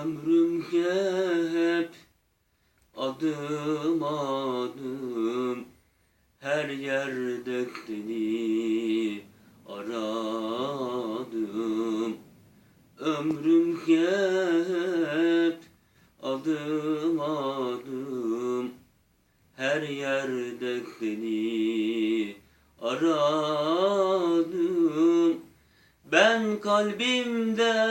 Ömrümce hep adım adım her yerde seni aradım. Ömrümce hep adım adım her yerde seni aradım. Ben kalbimden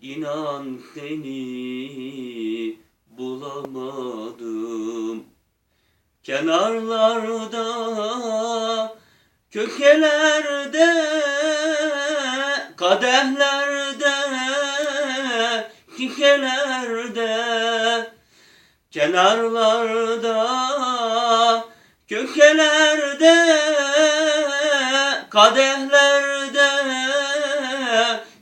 inan seni bulamadım. Kenarlarda, köşelerde, kadehlerde, şişelerde, kenarlarda, köşelerde, kadehlerde,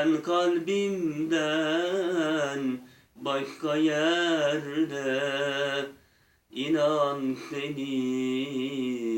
Ben kalbimden başka yerde inan seni